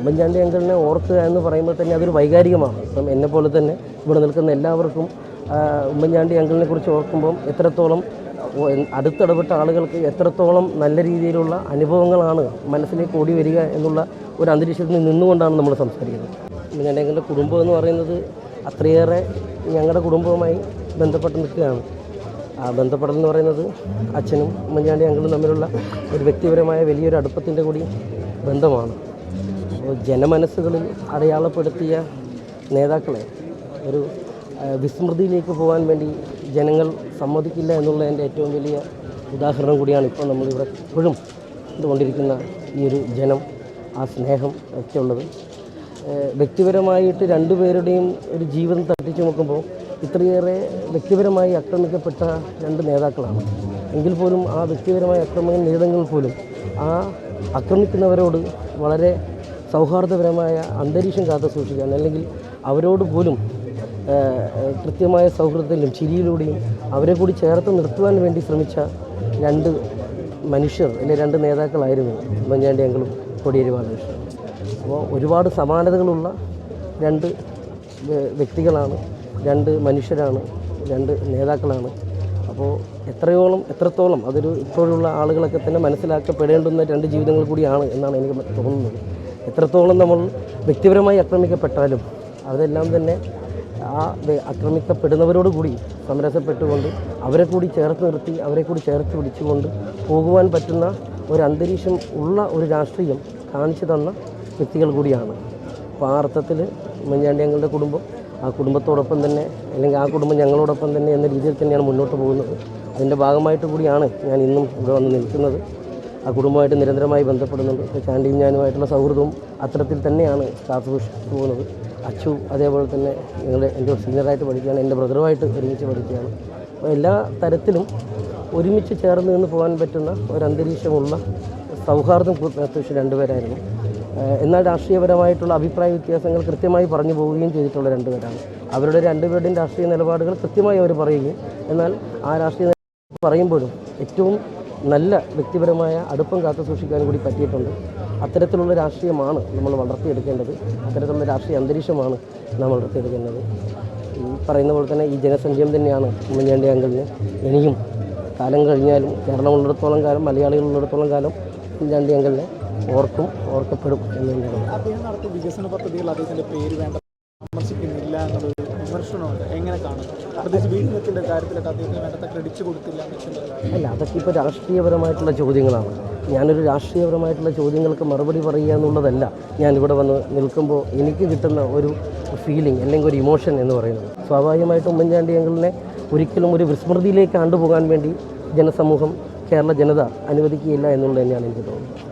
ഉമ്മൻചാണ്ടി അങ്കിളിനെ ഓർക്കുക എന്ന് പറയുമ്പോൾ തന്നെ അതൊരു വൈകാരികമാണ്. ഇപ്പം എന്നെ പോലെ തന്നെ ഇവിടെ നിൽക്കുന്ന എല്ലാവർക്കും ഉമ്മൻചാണ്ടി അങ്കിളിനെ കുറിച്ച് ഓർക്കുമ്പം എത്രത്തോളം അടുത്തിടപെട്ട ആളുകൾക്ക് എത്രത്തോളം നല്ല രീതിയിലുള്ള അനുഭവങ്ങളാണ് മനസ്സിലേക്ക് ഓടി വരിക എന്നുള്ള ഒരു അന്തരീക്ഷത്തിൽ നിന്നുകൊണ്ടാണ് നമ്മൾ സംസാരിക്കുന്നത്. ഉമ്മൻചാണ്ടി അങ്കിളിന്റെ കുടുംബം എന്ന് പറയുന്നത് അത്രയേറെ ഞങ്ങളുടെ കുടുംബവുമായി ബന്ധപ്പെട്ട് നിൽക്കുകയാണ്. ആ ബന്ധപ്പെടൽ എന്ന് പറയുന്നത് അച്ഛനും ഉമ്മൻചാണ്ടി അങ്കിളും തമ്മിലുള്ള ഒരു വ്യക്തിപരമായ വലിയൊരു അടുപ്പത്തിന്റെ കൂടി ബന്ധമാണ്. അപ്പോൾ ജനമനസ്സുകളിൽ അടയാളപ്പെടുത്തിയ നേതാക്കളെ ഒരു വിസ്മൃതിയിലേക്ക് പോകാൻ വേണ്ടി ജനങ്ങൾ സമ്മതിക്കില്ല എന്നുള്ളതിന്റെ ഏറ്റവും വലിയ ഉദാഹരണം കൂടിയാണ് ഇപ്പോൾ നമ്മളിവിടെ ഇപ്പോഴും ഇതുകൊണ്ടിരിക്കുന്ന ഈ ഒരു ജനം ആ സ്നേഹം ഒക്കെ ഉള്ളത്. വ്യക്തിപരമായിട്ട് രണ്ടുപേരുടെയും ഒരു ജീവിതം തട്ടിച്ചു നോക്കുമ്പോൾ ഇത്രയേറെ വ്യക്തിപരമായി ആക്രമിക്കപ്പെട്ട രണ്ട് നേതാക്കളാണ്. എങ്കിൽ പോലും ആ വ്യക്തിപരമായ ആക്രമണ നേതാക്കൾ പോലും ആ ആക്രമിക്കുന്നവരോട് വളരെ സൗഹാർദ്ദപരമായ അന്തരീക്ഷം കാത്തു സൂക്ഷിക്കാൻ അല്ലെങ്കിൽ അവരോട് പോലും കൃത്യമായ സൗഹൃദത്തിലും ചിരിയിലൂടെയും അവരെ കൂടി ചേർത്ത് നിർത്തുവാൻ വേണ്ടി ശ്രമിച്ച രണ്ട് മനുഷ്യർ അല്ലെ രണ്ട് നേതാക്കളായിരുന്നു ഉമ്മൻചാണ്ടി അങ്കിളും കോടിയേരി ബാലകൃഷ്ണൻ. അപ്പോൾ ഒരുപാട് സമാനതകളുള്ള രണ്ട് വ്യക്തികളാണ് രണ്ട് മനുഷ്യരാണ് രണ്ട് നേതാക്കളാണ്. അപ്പോൾ എത്രയോളം എത്രത്തോളം അതൊരു ഇപ്പോഴുള്ള ആളുകളൊക്കെ തന്നെ മനസ്സിലാക്കപ്പെടേണ്ടുന്ന രണ്ട് ജീവിതങ്ങൾ കൂടിയാണ് എന്നാണ് എനിക്ക് തോന്നുന്നത്. എത്രത്തോളം നമ്മൾ വ്യക്തിപരമായി ആക്രമിക്കപ്പെട്ടാലും അതെല്ലാം തന്നെ ആ ആക്രമിക്കപ്പെടുന്നവരോട് കൂടി സമരസപ്പെട്ടുകൊണ്ട് അവരെ കൂടി ചേർത്ത് നിർത്തി അവരെ കൂടി ചേർത്ത് പിടിച്ചുകൊണ്ട് പോകുവാൻ പറ്റുന്ന ഒരു അന്തരീക്ഷം ഉള്ള ഒരു രാഷ്ട്രീയം കാണിച്ചു തന്ന വ്യക്തികൾ കൂടിയാണ്. അപ്പോൾ ആ അർത്ഥത്തിൽ ഉമ്മൻചാണ്ടി ഞങ്ങളുടെ കുടുംബം ആ കുടുംബത്തോടൊപ്പം തന്നെ അല്ലെങ്കിൽ ആ കുടുംബം ഞങ്ങളോടൊപ്പം തന്നെ എന്ന രീതിയിൽ തന്നെയാണ് മുന്നോട്ട് പോകുന്നത്. അതിന്റെ ഭാഗമായിട്ട് കൂടിയാണ് ഞാൻ ഇന്നും ഇവിടെ വന്ന് നിൽക്കുന്നത്. ആ കുടുംബമായിട്ട് നിരന്തരമായി ബന്ധപ്പെടുന്നുണ്ട്. ചാണ്ടിയും ഞാനുമായിട്ടുള്ള സൗഹൃദവും അത്തരത്തിൽ തന്നെയാണ് കാത്തു സൂക്ഷിച്ചു പോകുന്നത്. അച്ചു അതേപോലെ തന്നെ ഞങ്ങളുടെ എന്റെ സീനിയറായിട്ട് പഠിക്കുകയാണ് എന്റെ ബ്രദറുമായിട്ട് ഒരുമിച്ച് പഠിക്കുകയാണ്. അപ്പോൾ എല്ലാ തരത്തിലും ഒരുമിച്ച് ചേർന്ന് നിന്ന് പോകാൻ പറ്റുന്ന ഒരു സൗഹാർദ്ദം അത്യാവശ്യം രണ്ടുപേരായിരുന്നു എന്നാൽ രാഷ്ട്രീയപരമായിട്ടുള്ള അഭിപ്രായ വ്യത്യാസങ്ങൾ കൃത്യമായി പറഞ്ഞു പോവുകയും ചെയ്തിട്ടുള്ള രണ്ടുപേരാണ് അവരുടെ രണ്ടുപേരുടെയും രാഷ്ട്രീയ നിലപാടുകൾ കൃത്യമായി അവർ പറയുകയും എന്നാൽ ആ രാഷ്ട്രീയ പറയുമ്പോഴും ഏറ്റവും നല്ല വ്യക്തിപരമായ അടുപ്പം കാത്തു സൂക്ഷിക്കാനും കൂടി പറ്റിയിട്ടുണ്ട്. അത്തരത്തിലുള്ള രാഷ്ട്രീയമാണ് നമ്മൾ വളർത്തിയെടുക്കേണ്ടത്. അത്തരത്തിലുള്ള രാഷ്ട്രീയ അന്തരീക്ഷമാണ് നാം വളർത്തിയെടുക്കേണ്ടത്. ഈ പറയുന്ന പോലെ തന്നെ ഈ ജനസംഖ്യം തന്നെയാണ് ഉമ്മൻചാണ്ടി അങ്കിളിന്. ഇനിയും കാലം കഴിഞ്ഞാലും കേരളം ഉള്ളിടത്തോളം കാലം മലയാളികൾ ഉള്ളിടത്തോളം കാലം ഉമ്മൻചാണ്ടി അങ്കിളിനെ ഓർക്കും ഓർക്കപ്പെടും എന്ന് തന്നെയാണ്. വികസന പദ്ധതികൾ അദ്ദേഹത്തിന്റെ പേര് വേണ്ട വിമർശിക്കുന്നില്ല എന്നുള്ളൊരു വിമർശനമുണ്ട്. എങ്ങനെ കാണും? പ്രത്യേകിച്ച് വീട്ടിലെത്തിന്റെ കാര്യത്തിലൊക്കെ അദ്ദേഹത്തിന് വേണ്ടത്ര ക്രെഡിറ്റ് കൊടുത്തില്ല അല്ല അതൊക്കെ ഇപ്പോൾ രാഷ്ട്രീയപരമായിട്ടുള്ള ചോദ്യങ്ങളാണ്. ഞാനൊരു രാഷ്ട്രീയപരമായിട്ടുള്ള ചോദ്യങ്ങൾക്ക് മറുപടി പറയുക എന്നുള്ളതല്ല ഞാൻ ഇവിടെ വന്ന് നിൽക്കുമ്പോൾ എനിക്ക് കിട്ടുന്ന ഒരു ഫീലിംഗ് അല്ലെങ്കിൽ ഒരു ഇമോഷൻ എന്ന് പറയുന്നത്. സ്വാഭാവികമായിട്ടും ഉമ്മൻചാണ്ടി അങ്കിളിനെ ഒരിക്കലും ഒരു വിസ്മൃതിയിലേക്ക് കണ്ടുപോകാൻ വേണ്ടി ജനസമൂഹം കേരള ജനത അനുവദിക്കുകയില്ല എന്നുള്ളത് തന്നെയാണ് എനിക്ക് തോന്നുന്നത്.